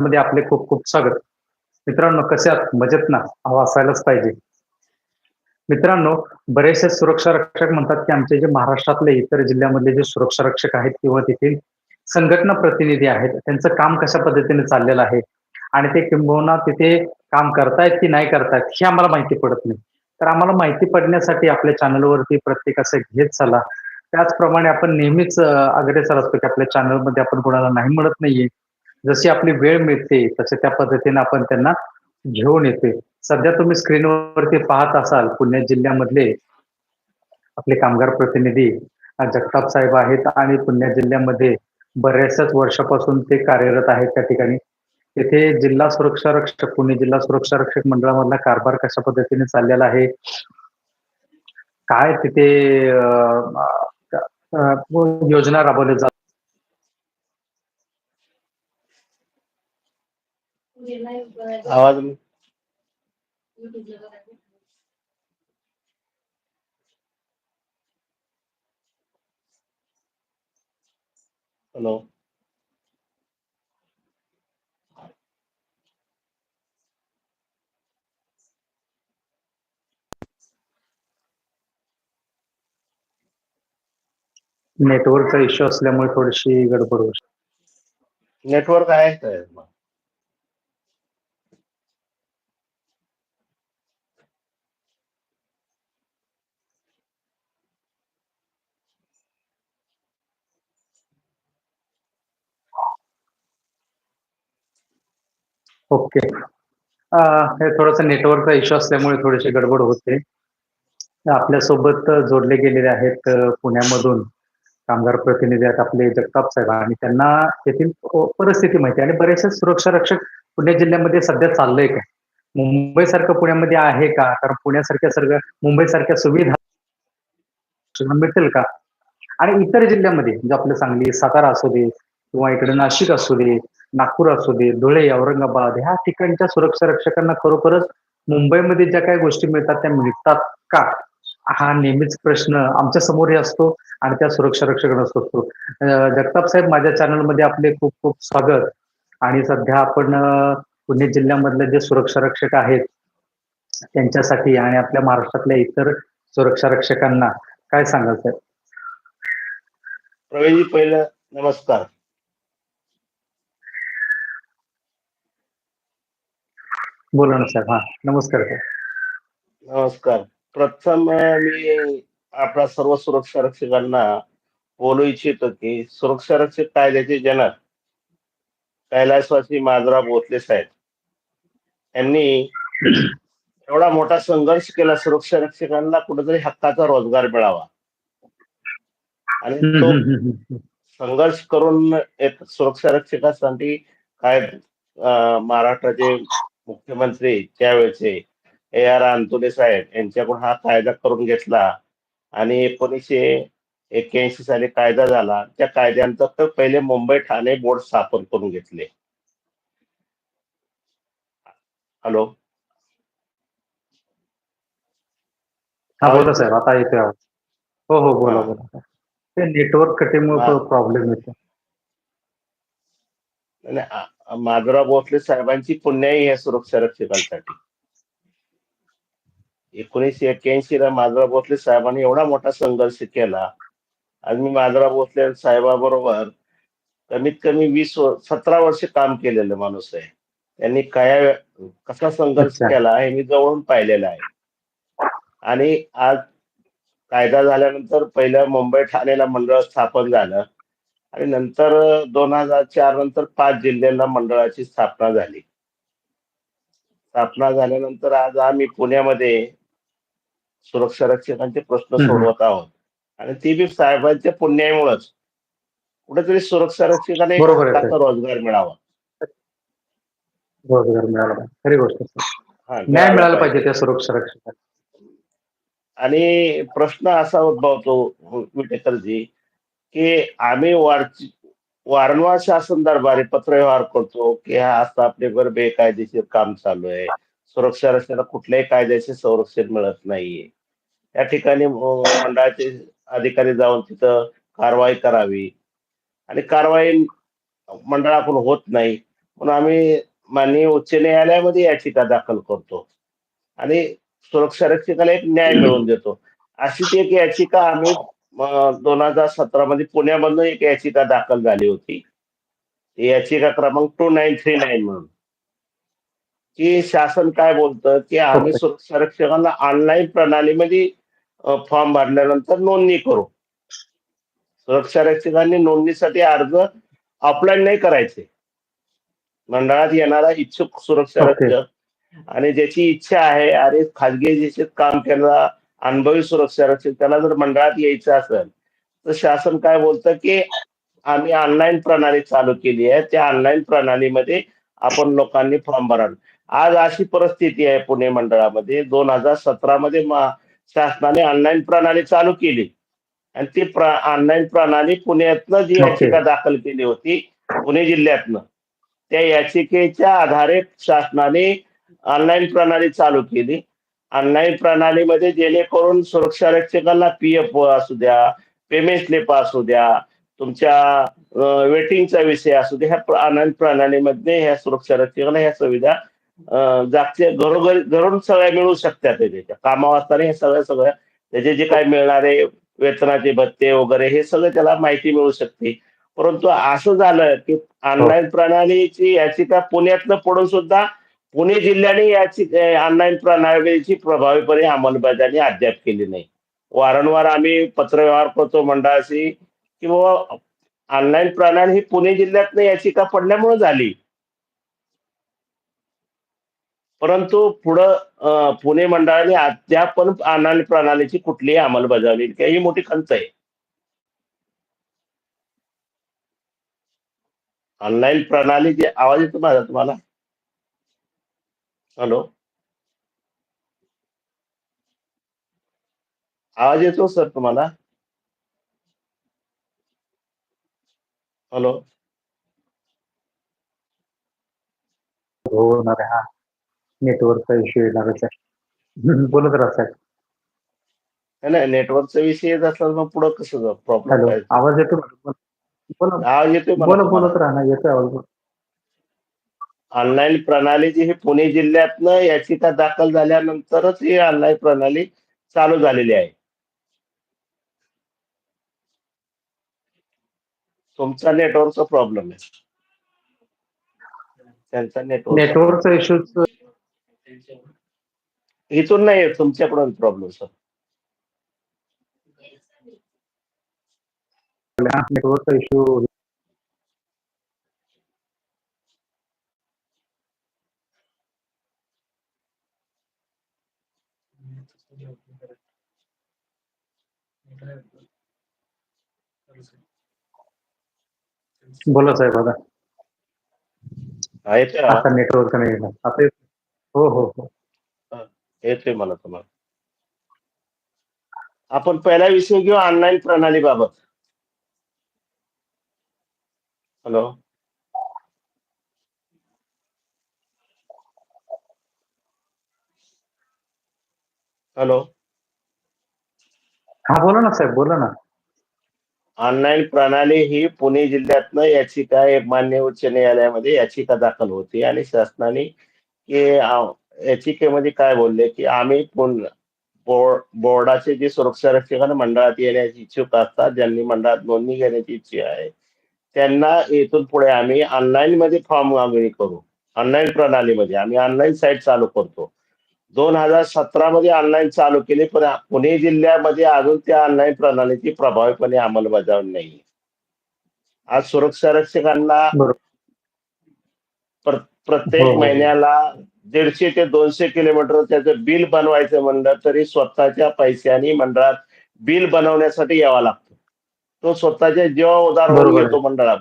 मध्ये आपले खूप खूप स्वागत. मित्रांनो कसे मजेत ना? हवा असायलाच पाहिजे. मित्रांनो बरेचसे सुरक्षा रक्षक म्हणतात की आमचे जे महाराष्ट्रातले इतर जिल्ह्यामधले जे सुरक्षा रक्षक आहेत किंवा तेथील संघटना प्रतिनिधी आहेत त्यांचं काम कशा पद्धतीने चाललेलं आहे? आणि ते किंबहुना तिथे काम करतायत की नाही करतायत हे आम्हाला माहिती पडत नाही. तर आम्हाला माहिती पडण्यासाठी आपल्या चॅनलवरती प्रत्येकाचं घेत चला. त्याचप्रमाणे आपण नेहमीच अग्रेसर असतो की आपल्या चॅनलमध्ये आपण कोणाला नाही म्हणत नाहीये. जशी आपली वेळ मिळते तसे त्या पद्धतीने आपण त्यांना घेऊन येते सध्या तुम्ही स्क्रीनवरती पाहत असाल पुणे जिल्ह्यामधले आपले कामगार प्रतिनिधी जगताप साहेब आहेत आणि पुणे जिल्ह्यामध्ये बऱ्याचशाच वर्षापासून ते कार्यरत आहेत त्या ठिकाणी. तेथे जिल्हा सुरक्षा रक्षक पुणे जिल्हा सुरक्षा रक्षक मंडळामधला कारभार कशा पद्धतीने चाललेला आहे? काय तिथे योजना राबवल्या जातात आवाज हॅलो नेटवर्कचा इश्यू असल्यामुळे थोडीशी गडबड होऊ शकते. नेटवर्क आहे काय ओके. हे थोडंसं नेटवर्कचा इश्यू असल्यामुळे थोडीशी गडबड होते. आपल्यासोबत जोडले गेलेले आहेत पुण्यामधून कामगार प्रतिनिधी आहेत आपले जगताप साहेब आणि त्यांना तेथील परिस्थिती माहिती आहे. आणि बरेचसे सुरक्षा रक्षक पुणे जिल्ह्यामध्ये सध्या चाललंय का? मुंबईसारखं पुण्यामध्ये आहे का? कारण पुण्यासारख्या सर्व मुंबईसारख्या सुविधा मिळतील का? आणि इतर जिल्ह्यामध्ये म्हणजे आपलं सांगली सातारा असू दे किंवा इकडे नाशिक असू दे नागपूर असू दे धुळे औरंगाबाद ह्या ठिकाणच्या सुरक्षा रक्षकांना खरोखरच मुंबईमध्ये ज्या काही गोष्टी मिळतात त्या मिळतात का? हा नेहमीच प्रश्न आमच्या समोरही असतो आणि त्या सुरक्षा रक्षकांना असतो. जगताप साहेब माझ्या चॅनलमध्ये आपले खूप खूप स्वागत. आणि सध्या आपण पुणे जिल्ह्यामधले जे सुरक्षा रक्षक आहेत त्यांच्यासाठी आणि आपल्या महाराष्ट्रातल्या इतर सुरक्षा रक्षकांना काय सांगाल साहेब? प्रवीणजी पहिलं नमस्कार. बोला ना साहेब. हा नमस्कार नमस्कार. प्रथम मी आपल्या सर्व सुरक्षा रक्षकांना बोलू इच्छितो की सुरक्षा रक्षक कायद्याचे जनक कैलासवासी माधवराव भोसले साहेब. यांनी एवढा मोठा संघर्ष केला सुरक्षा रक्षकांना कुठेतरी हक्काचा रोजगार मिळावा. आणि तो. संघर्ष करून एक सुरक्षा रक्षकासाठी काय महाराष्ट्राचे मुख्यमंत्री त्यावेळेचे ए आर अंतुले साहेब यांच्याकडून हा कायदा करून घेतला आणि एकोणीसशे एक्क्याऐंशी साली कायदा झाला. त्या कायद्यानंतर पहिले मुंबई ठाणे बोर्ड स्थापन करून घेतले. हॅलो? हा बोला साहेब आता आवाज. हो हो बोला. बोला. ते नेटवर्क हा. प्रॉब्लेम येतो. माधवराव भोसले साहेबांची पुण्याई या सुरक्षा रक्षकांसाठी. एकोणीसशे एक्क्याऐंशी ला माधवराव भोसले साहेबांनी एवढा मोठा संघर्ष केला. आज मी माधवराव भोसले साहेबाबरोबर कमीत कमी वीस सतरा वर्ष काम केलेलं माणूस आहे. त्यांनी काय कसा संघर्ष. केला हे मी जवळून पाहिलेला आहे. आणि आज कायदा झाल्यानंतर पहिलं मुंबई ठाणेला मंडळ स्थापन झालं. आणि नंतर दोन हजार चार नंतर पाच जिल्ह्यांना मंडळाची स्थापना झाली. स्थापना झाल्यानंतर आज आम्ही पुण्यामध्ये सुरक्षा रक्षकांचे प्रश्न. सोडवत आहोत. आणि ती बी साहेबांच्या पुण्यामुळेच. कुठेतरी सुरक्षा हक्काचा रोजगार मिळावा. रोजगार मिळाला. खरी गोष्ट. हा, न्याय मिळाला पाहिजे. त्या सुरक्षा रक्षकांना आणि प्रश्न असा उद्भवतो विटेकरजी की आम्ही वारची वारंवार शासन दरबारी पत्रव्यवहार करतो की हा असं आपल्यावर बेकायदेशीर काम चालू आहे. सुरक्षा रचनेला कुठल्याही कायद्याचे संरक्षण मिळत नाहीये. त्या ठिकाणी मंडळाचे अधिकारी जाऊन तिथं कारवाई करावी. आणि कारवाई मंडळाकडून होत नाही. म्हणून आम्ही माननीय उच्च न्यायालयामध्ये याचिका दाखल करतो. आणि सुरक्षा रक्षकाला एक न्याय मिळवून देतो. अशीच एक याचिका आम्ही दोन हजार सतरा मध्ये पुण्यामधून एक याचिका दाखल झाली होती. याचिका क्रमांक टू नाईन थ्री नाईन म्हणून. की शासन काय बोलतं? की आम्ही सुरक्षा रक्षकांना ऑनलाईन प्रणालीमध्ये फॉर्म भरल्यानंतर नोंदणी करू. सुरक्षा रक्षकांनी नोंदणीसाठी अर्ज ऑफलाईन नाही करायचे. मंडळात येणारा इच्छुक सुरक्षा. रक्षक आणि ज्याची इच्छा आहे अरे खाजगी काम केला अनुभवी सुरक्षा रक्षक त्याला जर मंडळात यायचं असेल तर शासन काय बोलतं की आम्ही ऑनलाईन प्रणाली चालू केली आहे. त्या ऑनलाईन प्रणालीमध्ये आपण लोकांनी फॉर्म भरावे आज अशी परिस्थिती आहे पुणे मंडळामध्ये. दोन हजार सतरा मध्ये शासनाने ऑनलाईन प्रणाली चालू केली. आणि ती ऑनलाईन प्रणाली पुण्यातनं जी. याचिका दाखल केली होती पुणे जिल्ह्यातनं त्या याचिकेच्या आधारे शासनाने ऑनलाईन प्रणाली चालू केली. ऑनलाईन प्रणालीमध्ये जेणेकरून सुरक्षा रक्षकांना पी एफ असू द्या पेमेंट स्लिप असू द्या तुमच्या वेटिंगचा विषय असू द्या ह्या ऑनलाईन प्रणालीमध्ये ह्या सुरक्षा रक्षकांना ह्या सुविधा जागतिक घरोघरी घरून सगळ्या मिळू शकतात त्याच्या. कामावर असताना हे सगळ्या सगळ्या त्याचे जे काय मिळणारे वेतनाचे भत्ते वगैरे हे सगळं त्याला माहिती मिळू शकते. परंतु असं झालं की ऑनलाईन प्रणालीची याचिका पुण्यातनं पडून सुद्धा पुणे जिल्ह्याने याची ऑनलाईन प्रणालीची प्रभावीपणे अंमलबजावणी अद्याप केली नाही. वारंवार आम्ही पत्रव्यवहार करतो मंडळाशी की बाबा ऑनलाईन प्रणाली ही पुणे जिल्ह्यात याची का पडल्यामुळे झाली? परंतु पुढं पुणे मंडळाने अद्याप पण ऑनलाईन प्रणालीची कुठलीही अंमलबजावणी ही मोठी खंत आहे. ऑनलाईन प्रणाली जी आवाज येतो माझा तुम्हाला? हॅलो? आवाज येतो सर तुम्हाला? हॅलो? हो होणार हा. नेटवर्कचा इश्यू येणार हम्म, बोलत राहा साहेब नाही, नेटवर्कचा विषय येत असला मग पुढं कसं प्रॉब्लेम आवाज येतो आवाज येतोय तुम्हाला. बोलत राहा ना येतोय आवाज. ऑनलाईन प्रणाली जी ही पुणे जिल्ह्यातनं याचिका दाखल झाल्यानंतरच ही ऑनलाईन प्रणाली चालू झालेली आहे. तुमचा नेटवर्कचा प्रॉब्लेम आहे. त्यांचा नेटवर्क नेटवर्कचा इश्यू इथून नाही तुमच्याकडून प्रॉब्लेम सर. नेटवर्कचा इश्यू बोला साहेब आता? आता नेटवर्क नाही येणार. आता येत- हो हो हो. येतोय मला तुम्हाला. आपण पहिला विषय घेऊ ऑनलाईन प्रणाली बाबत हॅलो हॅलो. हा बोला ना साहेब बोला ना. ऑनलाईन प्रणाली ही पुणे जिल्ह्यातनं याचिका मान्य उच्च न्यायालयामध्ये याचिका दाखल होती आणि शासनाने याचिकेमध्ये काय बोलले की आम्ही बोर्ड बोर्डाचे जे सुरक्षा रक्षक आणि मंडळात येण्याची इच्छुक असतात ज्यांनी मंडळात नोंदणी घेण्याची इच्छा आहे त्यांना इथून पुढे आम्ही ऑनलाईन मध्ये फॉर्म मागणी करू ऑनलाईन प्रणालीमध्ये आम्ही ऑनलाईन साईट चालू करतो. दोन हजार सतरा मध्ये ऑनलाईन चालू केली पण पुणे जिल्ह्यामध्ये अजून त्या ऑनलाईन प्रणालीची प्रभावीपणे अंमलबजावणी नाही. आज सुरक्षा रक्षकांना प्रत्येक. महिन्याला दीडशे ते दोनशे किलोमीटर त्याचं बिल बनवायचं म्हणलं तरी स्वतःच्या पैशाने मंडळात बिल बनवण्यासाठी यावा लागतो. तो स्वतःच्या जीवा उदार होऊन बरोबर. आहे. येतो मंडळात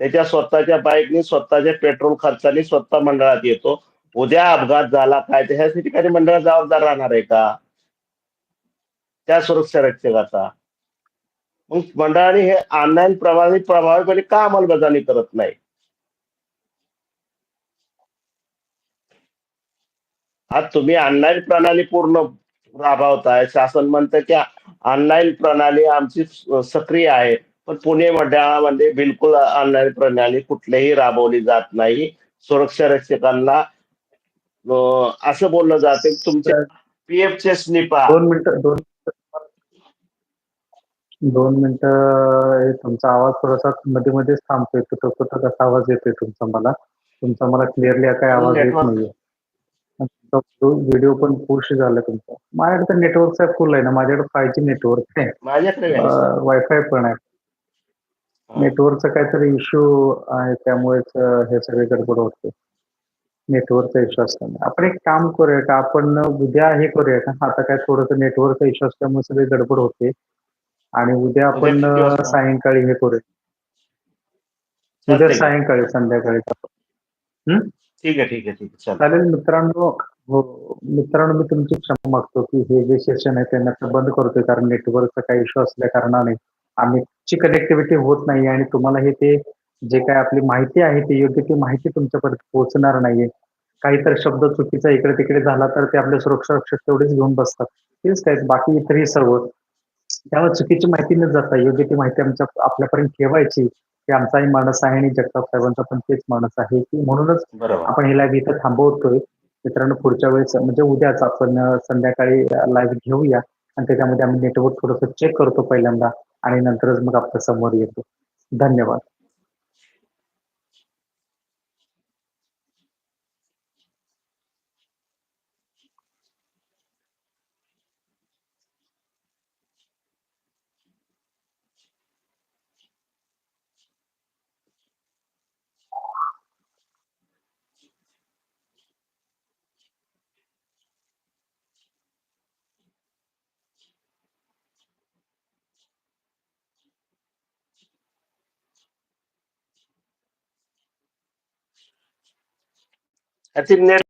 त्याच्या स्वतःच्या बाईकनी स्वतःच्या पेट्रोल खर्चाने स्वतः मंडळात येतो. उद्या अपघात झाला काय? तर ह्यासाठी काही मंडळ जबाबदार राहणार आहे का? त्या सुरक्षा रक्षकाचा. मग मंडळाने हे ऑनलाईन प्रभावी प्रभावीपणे का अंमलबजावणी करत नाही? आज तुम्ही ऑनलाईन प्रणाली पूर्ण राबवताय. शासन म्हणतं की ऑनलाईन प्रणाली आमची सक्रिय आहे. पण पुणे मंडळामध्ये बिलकुल ऑनलाईन प्रणाली कुठलीही राबवली जात नाही. सुरक्षा रक्षकांना असं बोललं जाते. तुमच्या पीएफचे स्निप दोन मिनिटं दोन दोन मिनिटं तुमचा आवाज थोडासा मध्ये मध्येच थांबतोय. तो तो कसा आवाज येतोय तुमचा मला. तुमचा मला क्लिअरली काही आवाज येत. नाहीये. व्हिडिओ पण पुश झाला तुमचा. माझ्याकडे नेटवर्क फुल आहे ना. माझ्याकडे फाय जी नेटवर्क आहे. माझ्याकडे. वायफाय पण आहे. नेटवर्कचा काहीतरी इश्यू आहे. त्यामुळेच हे सगळे गडबड होते. नेटवर्कचा इश्यू असल्यामुळे आपण एक काम करूया का? आपण उद्या हे करूया का? आता काय थोडंसं नेटवर्कचा इश्यू असल्यामुळे सगळे गडबड होते. आणि उद्या आपण सायंकाळी हे करूया. उद्या? सायंकाळी संध्याकाळी. ठीक आहे ठीक आहे ठीक आहे. चालेल. मित्रांनो. हो मित्रांनो मी तुमची क्षमा मागतो की हे जे सेशन आहे त्यांना बंद करतोय कारण नेटवर्कचा काही इश्यू असल्या कारणाने आम्हीची कनेक्टिव्हिटी होत नाही आणि तुम्हाला हे ते जे काय आपली माहिती आहे ती योग्य ती माहिती तुमच्यापर्यंत पोहोचणार नाहीये. काहीतरी शब्द चुकीचा इकडे तिकडे झाला तर ते आपले सुरक्षा रक्षक तेवढेच घेऊन बसतात. तेच काय बाकी इतरही सर्व. त्यामुळे चुकीची माहिती न जाता योग्य ती माहिती आमच्या आपल्यापर्यंत ठेवायची हे आमचाही मानस आहे आणि जगताप साहेबांचा पण तेच मानस आहे की म्हणूनच बरोबर. आपण हे लाईव्ह इथं थांबवतोय. मित्रांनो पुढच्या वेळेस म्हणजे उद्याच आपण संध्याकाळी लाईव्ह घेऊया. आणि त्याच्यामध्ये आम्ही नेटवर्क थोडंसं चेक करतो पहिल्यांदा. आणि नंतरच मग आपल्यासमोर येतो. धन्यवाद. ह्याची नेट